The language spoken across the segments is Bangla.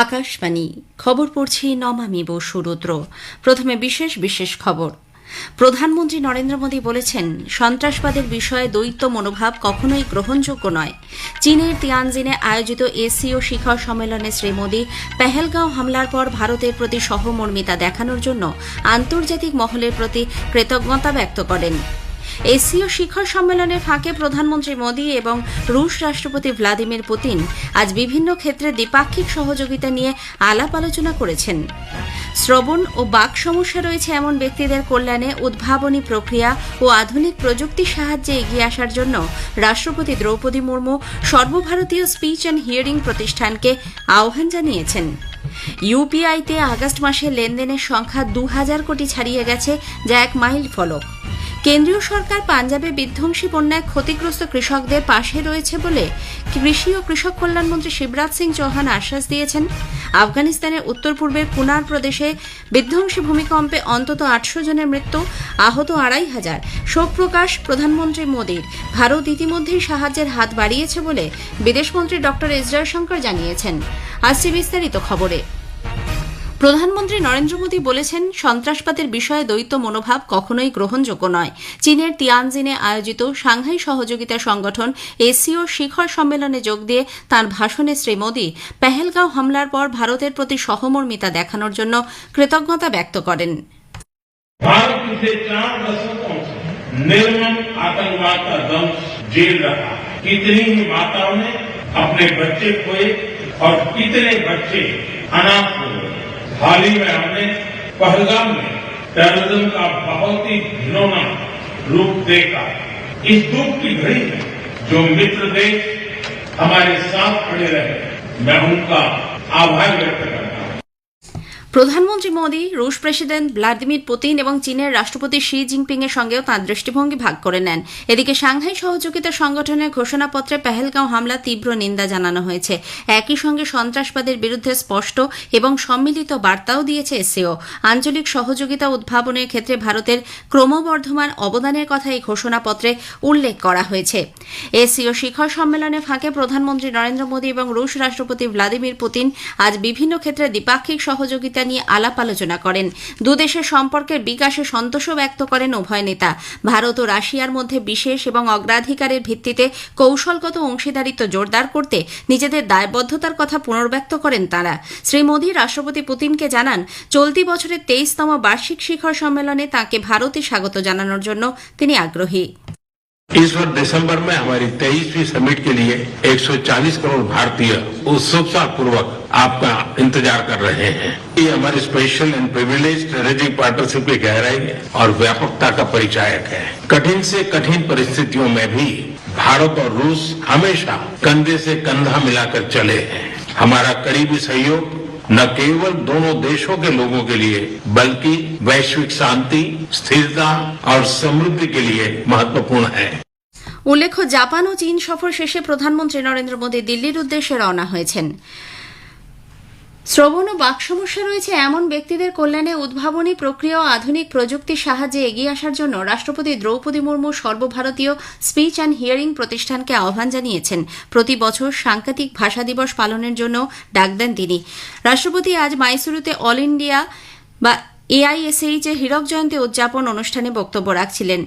আকাশবাণী, খবর পড়ছি নমামি বসু রুদ্র। প্রথমে বিশেষ বিশেষ খবর। প্রধানমন্ত্রী নরেন্দ্র মোদী বলেছেন, সন্ত্রাসবাদের বিষয়ে দ্বৈত মনোভাব কখনোই গ্রহণযোগ্য নয়। চীনের তিয়ানজিনে আয়োজিত এসিও শিখর সম্মেলনে শ্রী মোদী পেহেলগাঁও হামলার পর ভারতের প্রতি সহমর্মিতা দেখানোর জন্য আন্তর্জাতিক মহলের প্রতি কৃতজ্ঞতা ব্যক্ত করেন। এসিও শিখর সম্মেলনের ফাঁকে প্রধানমন্ত্রী মোদী এবং রুশ রাষ্ট্রপতি ভ্লাদিমির পুতিন আজ বিভিন্ন ক্ষেত্রে দ্বিপাক্ষিক সহযোগিতা নিয়ে আলাপ আলোচনা করেছেন। শ্রবণ ও বাক সমস্যা রয়েছে এমন ব্যক্তিদের কল্যাণে উদ্ভাবনী প্রক্রিয়া ও আধুনিক প্রযুক্তির সাহায্যে এগিয়ে আসার জন্য রাষ্ট্রপতি দ্রৌপদী মুর্মু সর্বভারতীয় স্পিচ অ্যান্ড হিয়ারিং প্রতিষ্ঠানকে আহ্বান জানিয়েছেন। ইউপিআইতে আগস্ট মাসে লেনদেনের সংখ্যা দু হাজার কোটি ছাড়িয়ে গেছে, যা এক মাইল ফলক কেন্দ্রীয় সরকার পাঞ্জাবে বিধ্বংসী বন্যায় ক্ষতিগ্রস্ত কৃষকদের পাশে রয়েছে বলে কৃষি ও কৃষক কল্যাণমন্ত্রী শিবরাজ সিং চৌহান আশ্বাস দিয়েছেন। আফগানিস্তানের উত্তর পূর্বের কুনার প্রদেশে বিধ্বংসী ভূমিকম্পে অন্তত আটশো জনের মৃত্যু, আহত আড়াই হাজার। শোক প্রকাশ প্রধানমন্ত্রী মোদীর। ভারত ইতিমধ্যেই সাহায্যের হাত বাড়িয়েছে বলে বিদেশমন্ত্রী ড এস জয়শঙ্কর জানিয়েছেন। আসছে বিস্তারিত খবরে। প্রধানমন্ত্রী নরেন্দ্র মোদী বলেছেন সন্ত্রাসবাদের বিষয়ে দ্বৈত মনোভাব কখনোই গ্রহণযোগ্য নয় চীনের তিয়ানজিনে আয়োজিত সাংহাই সহযোগিতা সংগঠন এসিও শিখর সম্মেলনে যোগ দিয়ে তাঁর ভাষণে শ্রী মোদী পেহেলগাঁও হামলার পর ভারতের প্রতি সহমর্মিতা দেখানোর জন্য কৃতজ্ঞতা ব্যক্ত করেন भारत पिछले चार दशकों से निर्मम आतंकवाद का दंश झेल रहा है कितनी ही माताओं ने अपने बच्चे खोए और कितने बच्चे अनाथ हुए हाल ही में हमने पहलगाम में टेररिज्म का बहुत ही घिनौना रूप देखा। इस दुख की घड़ी में जो मित्र देश हमारे साथ खड़े रहे। मैं उनका आभार व्यक्त करता প্রধানমন্ত্রী মোদী, রুশ প্রেসিডেন্ট ভ্লাদিমির পুতিন এবং চীনের রাষ্ট্রপতি শি জিনপিং এর সঙ্গেও তাঁর দৃষ্টিভঙ্গি ভাগ করে নেন। এদিকে সাংহাই সহযোগিতা সংগঠনের ঘোষণাপত্রে পেহেলগাঁও হামলা তীব্র নিন্দা জানানো হয়েছে। একই সঙ্গে সন্ত্রাসবাদের বিরুদ্ধে স্পষ্ট এবং সম্মিলিত বার্তাও দিয়েছে এসিও আঞ্চলিক সহযোগিতা উদ্ভাবনের ক্ষেত্রে ভারতের ক্রমবর্ধমান অবদানের কথা এই ঘোষণাপত্রে উল্লেখ করা হয়েছে। এসিও শিখর সম্মেলনে ফাঁকে প্রধানমন্ত্রী নরেন্দ্র মোদী এবং রুশ রাষ্ট্রপতি ভ্লাদিমির পুতিন আজ বিভিন্ন ক্ষেত্রে দ্বিপাক্ষিক সহযোগিতা নিয়ে আলাপ আলোচনা করেন। দুদেশের সম্পর্কের বিকাশে সন্তোষও ব্যক্ত করেন উভয় নেতা। ভারত ও রাশিয়ার মধ্যে বিশেষ এবং অগ্রাধিকারের ভিত্তিতে কৌশলগত অংশীদারিত্ব জোরদার করতে নিজেদের দায়বদ্ধতার কথা পুনর্ব্যক্ত করেন তাঁরা। শ্রী মোদী রাষ্ট্রপতি পুতিনকে জানান, চলতি বছরের তেইশতম বার্ষিক শিখর সম্মেলনে তাঁকে ভারতে স্বাগত জানানোর জন্য তিনি আগ্রহী। इस वर्ष दिसंबर में हमारी तेईसवीं समिट के लिए 140 करोड़ भारतीय उत्सुकता पूर्वक आपका इंतज़ार कर रहे हैं। ये हमारी special and privilege strategic partnership की गहराई और व्यापकता का परिचायक है। कठिन से कठिन परिस्थितियों में भी भारत और रूस हमेशा कंधे से कंधा मिलाकर चले हैं। हमारा करीबी सहयोग न केवल दोनों देशों के लोगों के लिए, बल्कि वैश्विक शांति, स्थिरता और समृद्धि के लिए महत्वपूर्ण है। উল্লেখ্য, জাপান ও চীন সফর শেষে প্রধানমন্ত্রী নরেন্দ্র মোদী দিল্লির উদ্দেশ্যে রওনা হয়েছেন। শ্রবণ ও বাক সমস্যা রয়েছে এমন ব্যক্তিদের কল্যাণে উদ্ভাবনী প্রক্রিয়া ও আধুনিক প্রযুক্তির সাহায্যে এগিয়ে আসার জন্য রাষ্ট্রপতি দ্রৌপদী মুর্মু সর্বভারতীয় স্পিচ অ্যান্ড হিয়ারিং প্রতিষ্ঠানকে আহ্বান জানিয়েছেন। প্রতি বছর সাংকেতিক ভাষা দিবস পালনের জন্য ডাক দেন তিনি। রাষ্ট্রপতি আজ মাইসুরুতে অল ইন্ডিয়া বা এআইএসএইচ এর হীরক জয়ন্তী উদযাপন অনুষ্ঠানে বক্তব্য রাখছিলেন।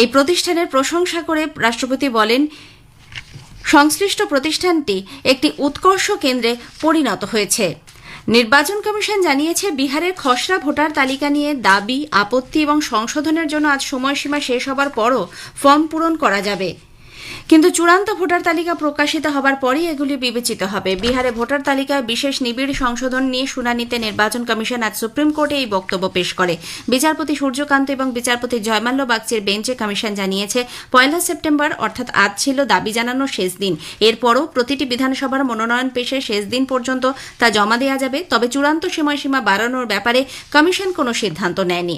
এই প্রতিষ্ঠানের প্রশংসা করে রাষ্ট্রপতি বলেন, সংশ্লিষ্ট প্রতিষ্ঠানটি একটি উৎকর্ষ কেন্দ্রে পরিণত হয়েছে। নির্বাচন কমিশন জানিয়েছে, বিহারের খসড়া ভোটার তালিকা নিয়ে দাবি, আপত্তি এবং সংশোধনের জন্য আজ সময়সীমা শেষ হবার পরও ফর্ম পূরণ করা যাবে। কিন্তু চূড়ান্ত ভোটার তালিকা প্রকাশিত হবার পরই এগুলি বিবেচিত হবে। বিহারে ভোটার তালিকায় বিশেষ নিবিড় সংশোধন নিয়ে শুনানিতে নির্বাচন কমিশন আজ সুপ্রিম কোর্টে এই বক্তব্য পেশ করে। বিচারপতি সূর্যকান্ত এবং বিচারপতি জয়মাল্য বাগচির বেঞ্চে কমিশন জানিয়েছে, পয়লা সেপ্টেম্বর অর্থাৎ আজ ছিল দাবি জানানোর শেষ দিন। এরপরও প্রতিটি বিধানসভার মনোনয়ন পেশে শেষ দিন পর্যন্ত তা জমা দেওয়া যাবে, তবে চূড়ান্ত সময়সীমা বাড়ানোর ব্যাপারে কমিশন কোনো সিদ্ধান্ত নেয়নি।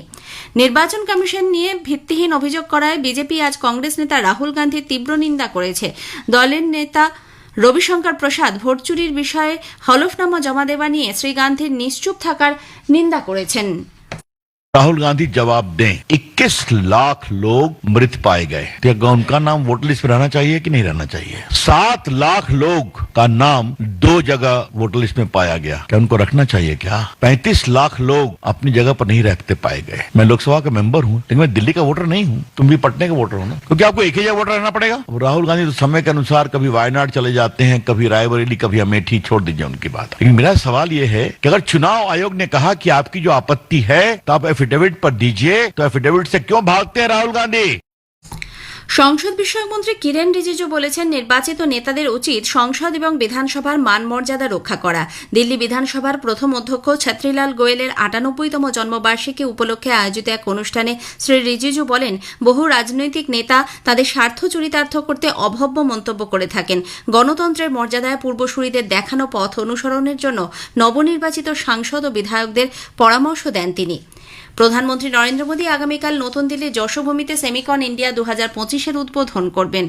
নির্বাচন কমিশন নিয়ে ভিত্তিহীন অভিযোগ করায় বিজেপি আজ কংগ্রেস নেতা রাহুল গান্ধীর তীব্র নিন্দা করেছে। দলের নেতা রবিশঙ্কর প্রসাদ ভোট চুরির বিষয়ে হলফনামা জমা দেওয়া নিয়ে শ্রী গান্ধীর নিশ্চুপ থাকার নিন্দা করেছেন। राहुल गांधी जवाब दें 21 लाख लोग मृत पाए गए। तो क्या उनका नाम वोटर लिस्ट में रहना चाहिए कि नहीं रहना चाहिए? सात लाख लोग का नाम दो जगह वोटर लिस्ट में पाया गया। क्या उनको रखना चाहिए क्या? 35 लाख लोग अपनी जगह पर नहीं रहते पाए गए। मैं लोकसभा का मेंबर हूँ, लेकिन मैं दिल्ली का वोटर नहीं हूँ। तुम भी पटने का वोटर हो ना? क्योंकि आपको एक ही जगह वोटर रहना पड़ेगा। राहुल गांधी तो समय के अनुसार कभी वायनाड चले जाते हैं, कभी रायबरेली, कभी अमेठी, छोड़ दीजिए उनकी बात। लेकिन मेरा सवाल यह है कि अगर चुनाव आयोग ने कहा कि आपकी जो आपत्ति है तो आप एफिडेविट पर दीजिए तो एफिडेविट से क्यों भागते हैं राहुल गांधी সংসদ বিষয়ক মন্ত্রী কিরেন রিজিজু বলেছেন নির্বাচিত নেতাদের উচিত সংসদ এবং বিধানসভার মান মর্যাদা রক্ষা করা দিল্লি বিধানসভার প্রথম অধ্যক্ষ ছত্রিলাল গোয়েলের আটানব্বইতম জন্মবার্ষিকী উপলক্ষে আয়োজিত এক অনুষ্ঠানে শ্রী রিজিজু বলেন বহু রাজনৈতিক নেতা তাদের স্বার্থ চরিতার্থ করতে অভব্য মন্তব্য করে থাকেন গণতন্ত্রের মর্যাদায় পূর্বসূরিদের দেখানো পথ অনুসরণের জন্য নবনির্বাচিত সাংসদ ও বিধায়কদের পরামর্শ দেন তিনি প্রধানমন্ত্রী নরেন্দ্র মোদী আগামীকাল নতুন দিল্লির যশোভূমিতে সেমিকন ইন্ডিয়া দু হাজার পঁচিশের উদ্বোধন করবেন।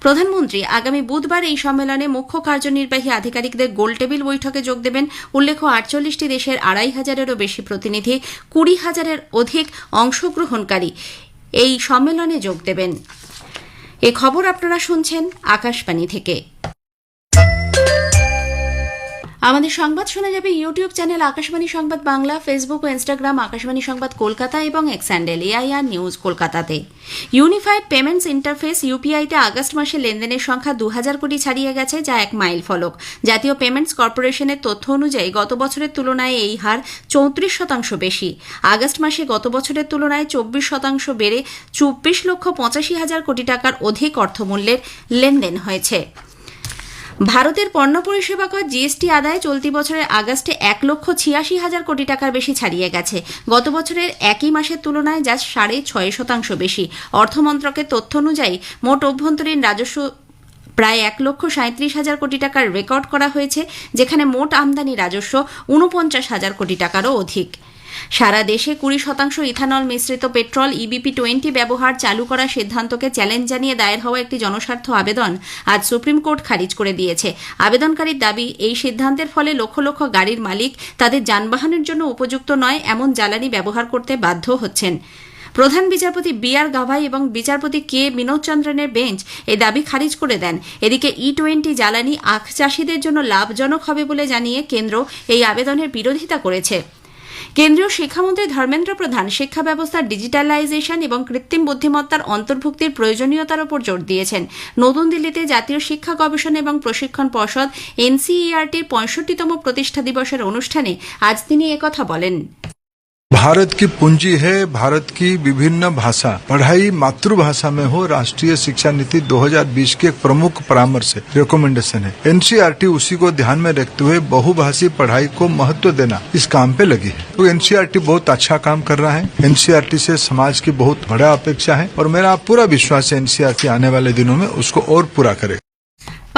প্রধানমন্ত্রী আগামী বুধবার এই সম্মেলনে মুখ্য কার্যনির্বাহী আধিকারিকদের গোলটেবিল বৈঠকে যোগ দেবেন। উল্লেখ্য, আটচল্লিশটি দেশের আড়াই হাজারেরও বেশি প্রতিনিধি, কুড়ি হাজারের অধিক অংশগ্রহণকারী এই সম্মেলনে যোগ দেবেন। এ খবর আপনারা শুনছেন আকাশবাণী থেকে। আমাদের সংবাদ শোনা যাবে ইউটিউব চ্যানেল আকাশবাণী সংবাদ বাংলা ফেসবুক ও ইনস্টাগ্রাম আকাশবাণী সংবাদ কলকাতা এবং এক্স হ্যান্ডেল এআইআর নিউজ কলকাতাতে। ইউনিফাইড পেমেন্টস ইন্টারফেস ইউপিআইতে আগস্ট মাসে লেনদেনের সংখ্যা দু হাজার কোটি ছাড়িয়ে গেছে, যা এক মাইল ফলক। জাতীয় পেমেন্টস কর্পোরেশনের তথ্য অনুযায়ী গত বছরের তুলনায় এই হার চৌত্রিশ শতাংশ বেশি। আগস্ট মাসে গত বছরের তুলনায় চব্বিশ শতাংশ বেড়ে চব্বিশ লক্ষ পঁচাশি হাজার কোটি টাকার অধিক অর্থমূল্যের লেনদেন হয়েছে। ভারতের পণ্য পরিষেবা কর জিএসটি আদায় চলতি বছরের আগস্টে এক লক্ষ ছিয়াশি হাজার কোটি টাকার বেশি ছাড়িয়ে গেছে। গত বছরের একই মাসের তুলনায় যা সাড়ে ছয় শতাংশ বেশি। অর্থমন্ত্রকের তথ্য অনুযায়ী, মোট অভ্যন্তরীণ রাজস্ব প্রায় এক লক্ষ সাঁত্রিশ হাজার কোটি টাকার রেকর্ড করা হয়েছে, যেখানে মোট আমদানি রাজস্ব উনপঞ্চাশ হাজার কোটি টাকারও অধিক। সারা দেশে কুড়ি শতাংশ ইথানল মিশ্রিত পেট্রোল ইবিপি টোয়েন্টি ব্যবহার চালু করার সিদ্ধান্তকে চ্যালেঞ্জ জানিয়ে দায়ের হওয়া একটি জনস্বার্থ আবেদন আজ সুপ্রিম কোর্ট খারিজ করে দিয়েছে। আবেদনকারীর দাবি, এই সিদ্ধান্তের ফলে লক্ষ লক্ষ গাড়ির মালিক তাদের যানবাহনের জন্য উপযুক্ত নয় এমন জ্বালানি ব্যবহার করতে বাধ্য হচ্ছেন। প্রধান বিচারপতি বি আর গাভাই এবং বিচারপতি কে বিনোদ চন্দ্রনের বেঞ্চ এই দাবি খারিজ করে দেন। এদিকে ই টোয়েন্টি জ্বালানি আখ চাষিদের জন্য লাভজনক হবে বলে জানিয়ে কেন্দ্র এই আবেদনের বিরোধিতা করেছে। কেন্দ্রীয় শিক্ষামন্ত্রী ধর্মেন্দ্র প্রধান শিক্ষা ব্যবস্থার ডিজিটালাইজেশন এবং কৃত্রিম বুদ্ধিমত্তার অন্তর্ভুক্তির প্রয়োজনীয়তার উপর জোর দিয়েছেন। নতুন দিল্লিতে জাতীয় শিক্ষা গবেষণা এবং প্রশিক্ষণ পর্ষদ, এনসিইআরটির পঁয়ষট্টিতম প্রতিষ্ঠা দিবসের অনুষ্ঠানে আজ তিনি একথা বলেন। भारत की पूंजी है भारत की विभिन्न भाषा। पढ़ाई मातृभाषा में हो, राष्ट्रीय शिक्षा नीति 2020 की एक प्रमुख परामर्श है रिकमेंडेशन है। एनसीईआरटी उसी को ध्यान में रखते हुए बहुभाषी पढ़ाई को महत्व देना इस काम पे लगी है। तो एनसीईआरटी बहुत अच्छा काम कर रहा है। एनसीईआरटी से समाज की बहुत बड़ा अपेक्षा है और मेरा पूरा विश्वास है एनसीईआरटी आने वाले दिनों में उसको और पूरा करेगा।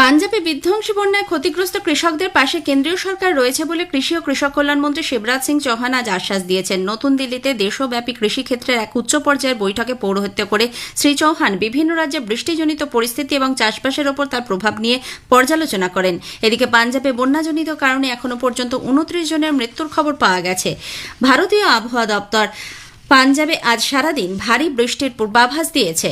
পাঞ্জাবে বিধ্বংসী বন্যায় ক্ষতিগ্রস্ত কৃষকদের পাশে কেন্দ্রীয় সরকার রয়েছে বলে কৃষি ও কৃষক কল্যাণ মন্ত্রী শিবরাজ সিং চৌহান আজ আশ্বাস দিয়েছেন। নতুন দিল্লিতে দেশব্যাপী কৃষিক্ষেত্রের এক উচ্চ পর্যায়ের বৈঠকে পৌরোহিত্য করে শ্রী চৌহান বিভিন্ন রাজ্যে বৃষ্টিজনিত পরিস্থিতি এবং চাষবাসের ওপর তার প্রভাব নিয়ে পর্যালোচনা করেন। এদিকে পাঞ্জাবে বন্যাজনিত কারণে এখনও পর্যন্ত উনত্রিশ জনের মৃত্যুর খবর পাওয়া গেছে। ভারতীয় আবহাওয়া দপ্তর পাঞ্জাবে আজ সারাদিন ভারী বৃষ্টির পূর্বাভাস দিয়েছে।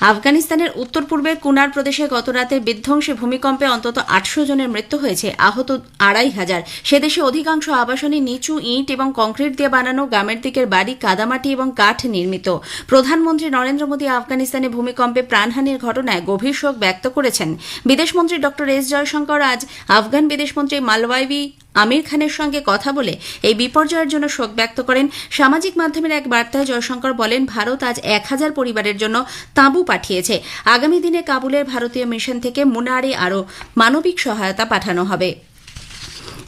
আফগানিস্তানের উত্তর পূর্বের কুনার প্রদেশে গতরাতে বিধ্বংসী ভূমিকম্পে অন্তত আটশো জনের মৃত্যু হয়েছে, আহত আড়াই হাজার। সে দেশে অধিকাংশ আবাসনে নিচু ইট এবং কংক্রিট দিয়ে বানানো গ্রামের দিকের বাড়ি, কাদামাটি এবং কাঠ নির্মিত। প্রধানমন্ত্রী নরেন্দ্র মোদী আফগানিস্তানে ভূমিকম্পে প্রাণহানির ঘটনায় গভীর শোক ব্যক্ত করেছেন। বিদেশমন্ত্রী ডক্টর এস জয়শঙ্কর আজ আফগান বিদেশমন্ত্রী মালওয়াইবি আমির খানের সঙ্গে কথা বলে এই বিপর্যয়ের জন্য শোক ব্যক্ত করেন। সামাজিক মাধ্যমের এক বার্তায় জয়শঙ্কর বলেন, ভারত আজ এক হাজার পরিবারের জন্য তাঁবু পাঠিয়েছে। আগামী দিনে কাবুলের ভারতীয় মিশন থেকে মুনারে আরও মানবিক সহায়তা পাঠানো হবে।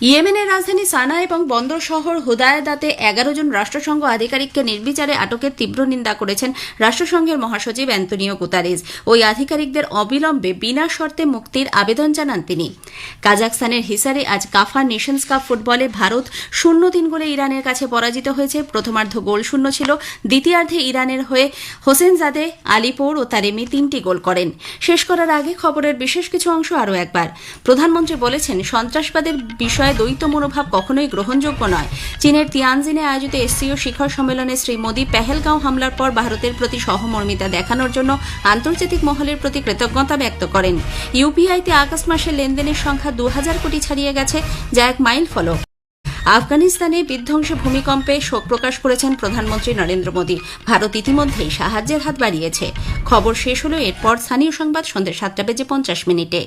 ইয়েমেনের রাজধানী সানা এবং বন্দর শহর হুদায়দাতে এগারো জন রাষ্ট্রসংঘ আধিকারিককে নির্বিচারে আটকের তীব্র নিন্দা করেছেন রাষ্ট্রসংঘের মহাসচিব অ্যান্তনিও গুতারেজ ওই আধিকারিকদের অবিলম্বে বিনা শর্তে মুক্তির আবেদন জানান তিনি। কাজাকস্তানের হিসারে আজ কাফা নেশনস কাপ ফুটবলে ভারত শূন্য তিন গোলে ইরানের কাছে পরাজিত হয়েছে। প্রথমার্ধ গোল শূন্য ছিল। দ্বিতীয়ার্ধে ইরানের হয়ে হোসেন জাদে আলিপোর ও তারেমি তিনটি গোল করেন। শেষ করার আগে খবরের বিশেষ কিছু অংশ আরও একবার। প্রধানমন্ত্রী বলেছেন, সন্ত্রাসবাদের বিষয়ে বিষয়ে দ্বৈত মনোভাব কখনোই গ্রহণযোগ্য নয়। চীনের তিয়ানজিনে আয়োজিত এসসিও শিখর সম্মেলনে শ্রী মোদী পেহেলগাঁও হামলার পর ভারতের প্রতি সহমর্মিতা দেখানোর জন্য আন্তর্জাতিক মহলের প্রতি কৃতজ্ঞতা ব্যক্ত করেন। ইউপিআইতে আগস্ট মাসের লেনদেনের সংখ্যা দু হাজার কোটি ছাড়িয়ে গেছে, যা এক মাইল ফলক। আফগানিস্তানে বিধ্বংসী ভূমিকম্পে শোক প্রকাশ করেছেন প্রধানমন্ত্রী নরেন্দ্র মোদী। ভারত ইতিমধ্যেই সাহায্যের হাত বাড়িয়েছে। খবর শেষ হলো এরপর স্থানীয় সংবাদ সন্ধ্যে সাতটা বেজে পঞ্চাশ মিনিটে।